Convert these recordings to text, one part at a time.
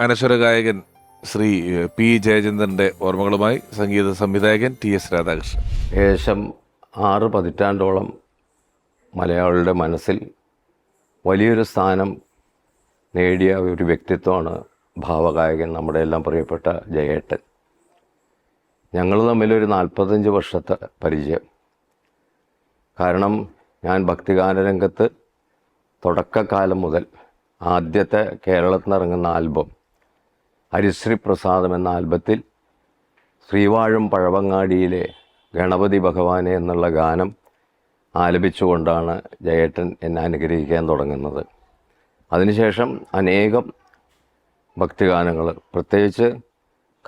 അനശ്വര ഗായകൻ ശ്രീ പി ജയചന്ദ്രന്റെ ഓർമ്മകളുമായി സംഗീത സംവിധായകൻ T S Radhakrishnan. ഏകദേശം ആറ് പതിറ്റാണ്ടോളം മലയാളിയുടെ മനസ്സിൽ വലിയൊരു സ്ഥാനം നേടിയ ഒരു വ്യക്തിത്വമാണ് ഭാവഗായകൻ നമ്മുടെ എല്ലാം പ്രിയപ്പെട്ട ജയേട്ടൻ. ഞങ്ങൾ തമ്മിലൊരു നാൽപ്പത്തഞ്ച് വർഷത്തെ പരിചയം. കാരണം ഞാൻ ഭക്തിഗാന രംഗത്ത് തുടക്കകാലം മുതൽ ആദ്യത്തെ കേരളത്തിൽ നിന്നിറങ്ങുന്ന ആൽബം ഹരിശ്രീ പ്രസാദം എന്ന ആൽബത്തിൽ ശ്രീവാഴും പഴവങ്ങാടിയിലെ ഗണപതി ഭഗവാനെ എന്നുള്ള ഗാനം ആലപിച്ചുകൊണ്ടാണ് ജയേട്ടൻ എന്നെ അനുഗ്രഹിക്കാൻ തുടങ്ങുന്നത്. അതിനുശേഷം അനേകം ഭക്തിഗാനങ്ങൾ പ്രത്യേകിച്ച്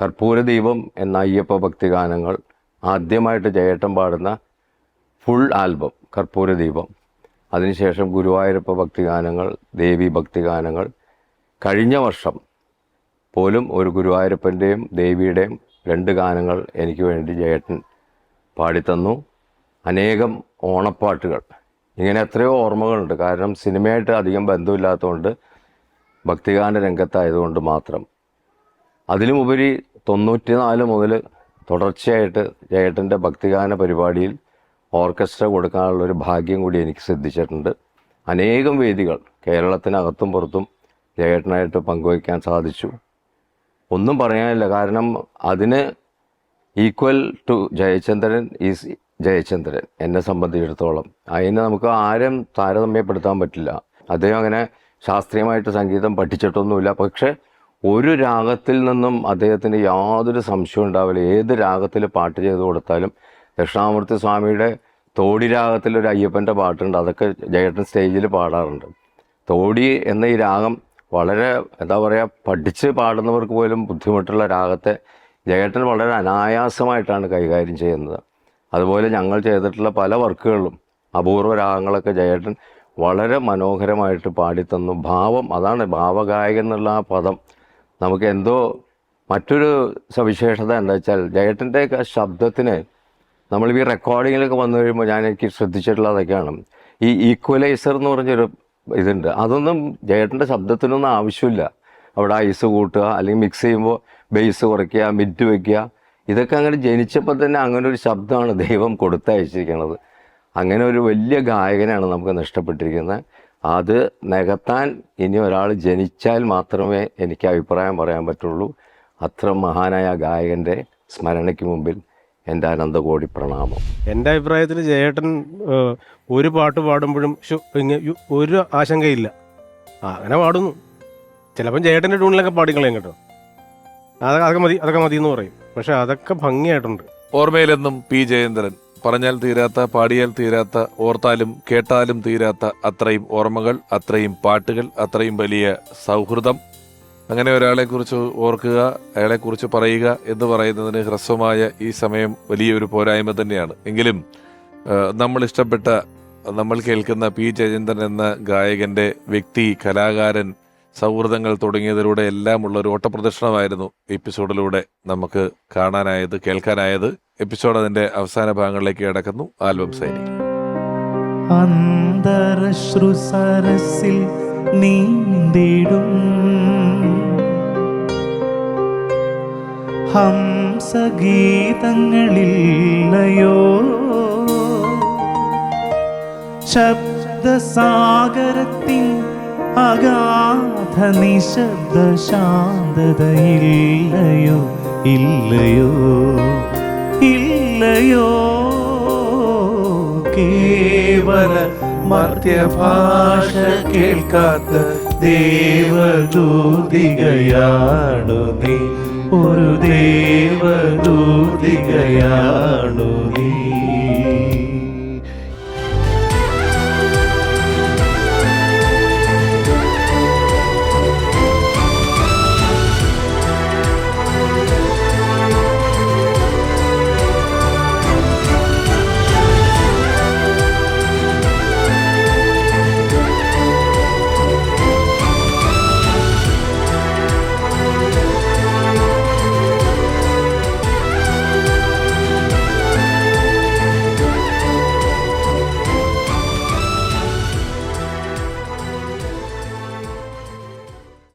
കർപ്പൂരദീപം എന്ന അയ്യപ്പ ഭക്തിഗാനങ്ങൾ ആദ്യമായിട്ട് ജയേട്ടൻ പാടുന്ന ഫുൾ ആൽബം കർപ്പൂരദീപം. അതിനുശേഷം ഗുരുവായൂരപ്പ ഭക്തിഗാനങ്ങൾ ദേവി ഭക്തിഗാനങ്ങൾ. കഴിഞ്ഞ വർഷം പോലും ഒരു ഗുരുവായൂരപ്പന്റെയും ദേവിയുടെയും രണ്ട് ഗാനങ്ങൾ എനിക്ക് വേണ്ടി ജയേട്ടൻ പാടിത്തന്നു. അനേകം ഓണപ്പാട്ടുകൾ. ഇങ്ങനെ എത്രയോ ഓർമ്മകളുണ്ട്. കാരണം സിനിമയായിട്ട് അധികം ബന്ധമില്ലാത്തതുകൊണ്ട് ഭക്തിഗാന രംഗത്തായതുകൊണ്ട് മാത്രം. അതിലുമുപരി തൊണ്ണൂറ്റി നാല് മുതൽ തുടർച്ചയായിട്ട് ജയേട്ടന്റെ ഭക്തിഗാന പരിപാടിയിൽ ഓർക്കസ്ട്ര കൊടുക്കാനുള്ള ഒരു ഭാഗ്യം കൂടി എനിക്ക് സിദ്ധിച്ചിട്ടുണ്ട്. അനേകം വേദികൾ കേരളത്തിനകത്തും പുറത്തും ജയേട്ടനായിട്ട് പങ്കുവയ്ക്കാൻ സാധിച്ചു. ഒന്നും പറയാനില്ല. കാരണം അതിന് equal to Jayachandran is Jayachandran എന്നെ സംബന്ധിച്ചിടത്തോളം. അതിന് നമുക്ക് ആരും താരതമ്യപ്പെടുത്താൻ പറ്റില്ല. അദ്ദേഹം അങ്ങനെ ശാസ്ത്രീയമായിട്ട് സംഗീതം പഠിച്ചിട്ടൊന്നുമില്ല. പക്ഷെ ഒരു രാഗത്തിൽ നിന്നും അദ്ദേഹത്തിന് യാതൊരു സംശയവും ഉണ്ടാവില്ല. ഏത് രാഗത്തിൽ പാട്ട് ചെയ്ത് കൊടുത്താലും ദക്ഷിണാമൂർത്തി സ്വാമിയുടെ തോടി രാഗത്തിൽ ഒരു അയ്യപ്പന്റെ പാട്ടുണ്ട്. അതൊക്കെ ജയേട്ടൻ സ്റ്റേജിൽ പാടാറുണ്ട്. തോടി എന്ന ഈ രാഗം വളരെ എന്താ പറയുക പഠിച്ച് പാടുന്നവർക്ക് പോലും ബുദ്ധിമുട്ടുള്ള രാഗത്തെ ജയേട്ടൻ വളരെ അനായാസമായിട്ടാണ് കൈകാര്യം ചെയ്യുന്നത്. അതുപോലെ ഞങ്ങൾ ചെയ്തിട്ടുള്ള പല വർക്കുകളിലും അപൂർവ രാഗങ്ങളൊക്കെ ജയേട്ടൻ വളരെ മനോഹരമായിട്ട് പാടിത്തന്നു. ഭാവം അതാണ് ഭാവഗായകൻ എന്നുള്ള ആ പദം. നമുക്ക് എന്തോ മറ്റൊരു സവിശേഷത എന്താ വെച്ചാൽ ജയേട്ടന്റെയൊക്കെ ശബ്ദത്തിന് നമ്മൾ ഈ റെക്കോർഡിങ്ങിലൊക്കെ വന്നു കഴിയുമ്പോൾ ഞാൻ എനിക്ക് ശ്രദ്ധിച്ചിട്ടുള്ള അതൊക്കെയാണ് ഈ ഈക്വലൈസർ എന്ന് പറഞ്ഞൊരു ഇതുണ്ട്. അതൊന്നും ജയേട്ടന്റെ ശബ്ദത്തിനൊന്നും ആവശ്യമില്ല. അവിടെ ഐസ് കൂട്ടുക അല്ലെങ്കിൽ മിക്സ് ചെയ്യുമ്പോൾ ബേസ് കുറയ്ക്കുക മിറ്റ് വയ്ക്കുക ഇതൊക്കെ അങ്ങനെ ജനിച്ചപ്പോൾ തന്നെ അങ്ങനെ ഒരു ശബ്ദമാണ് ദൈവം കൊടുത്തയച്ചിരിക്കുന്നത്. അങ്ങനെ ഒരു വലിയ ഗായകനാണ് നമുക്ക് നഷ്ടപ്പെട്ടിരിക്കുന്നത്. അത് നികത്താൻ ഇനി ഒരാൾ ജനിച്ചാൽ മാത്രമേ എനിക്ക് അഭിപ്രായം പറയാൻ പറ്റുള്ളൂ. അത്ര മഹാനായ ഗായകന്റെ സ്മരണയ്ക്ക് മുമ്പിൽ എന്റെ അനന്തകോടി പ്രണാമം. എന്റെ അഭിപ്രായത്തിൽ ജയേട്ടൻ ഒരു പാട്ട് പാടുമ്പോഴും ഒരു ആശങ്കയില്ല. അങ്ങനെ പാടുന്നു. ചിലപ്പം ജയേട്ടന്റെ ട്യൂണിലൊക്കെ പാടിക്കളയും കേട്ടോ. അതൊക്കെ അതൊക്കെ മതി അതൊക്കെ മതി എന്ന് പറയും. പക്ഷെ അതൊക്കെ ഭംഗിയായിട്ടുണ്ട്. ഓർമ്മയിലെന്നും പി ജയേന്ദ്രൻ പറഞ്ഞാൽ തീരാത്ത പാടിയാൽ തീരാത്ത ഓർത്താലും കേട്ടാലും തീരാത്ത അത്രയും ഓർമ്മകൾ അത്രയും പാട്ടുകൾ അത്രയും വലിയ സൗഹൃദം. അങ്ങനെ ഒരാളെക്കുറിച്ച് ഓർക്കുക അയാളെക്കുറിച്ച് പറയുക എന്ന് പറയുന്നതിന് ഹ്രസ്വമായ ഈ സമയം വലിയൊരു പോരായ്മ തന്നെയാണ്. എങ്കിലും നമ്മൾ ഇഷ്ടപ്പെട്ട നമ്മൾ കേൾക്കുന്ന പി. ജയചന്ദ്രൻ എന്ന ഗായകന്റെ വ്യക്തി കലാകാരൻ സൗഹൃദങ്ങൾ തുടങ്ങിയതിലൂടെ എല്ലാമുള്ള ഒരു ഓട്ടപ്രദർശനമായിരുന്നു എപ്പിസോഡിലൂടെ നമുക്ക് കാണാനായത് കേൾക്കാനായത്. എപ്പിസോഡ് അതിന്റെ അവസാന ഭാഗങ്ങളിലേക്ക് കിടക്കുന്നു. ആൽബം സൈനി അന്തരശ്രുസരസിൽ നീന്തിടും. ഹംസഗീതങ്ങളില്ലയോ? ശബ്ദസാഗരത്തിൻ അഗാധ നിശബ്ദ ശാന്തതയില്ലയോ ഇല്ലയോ? ഇല്ലയോ? കേവല മർത്യഭാഷ കേൾക്കാത്ത ദേവദൂതികയാണു നീ. ഒരു ദേവദൂതികയാണു നീ.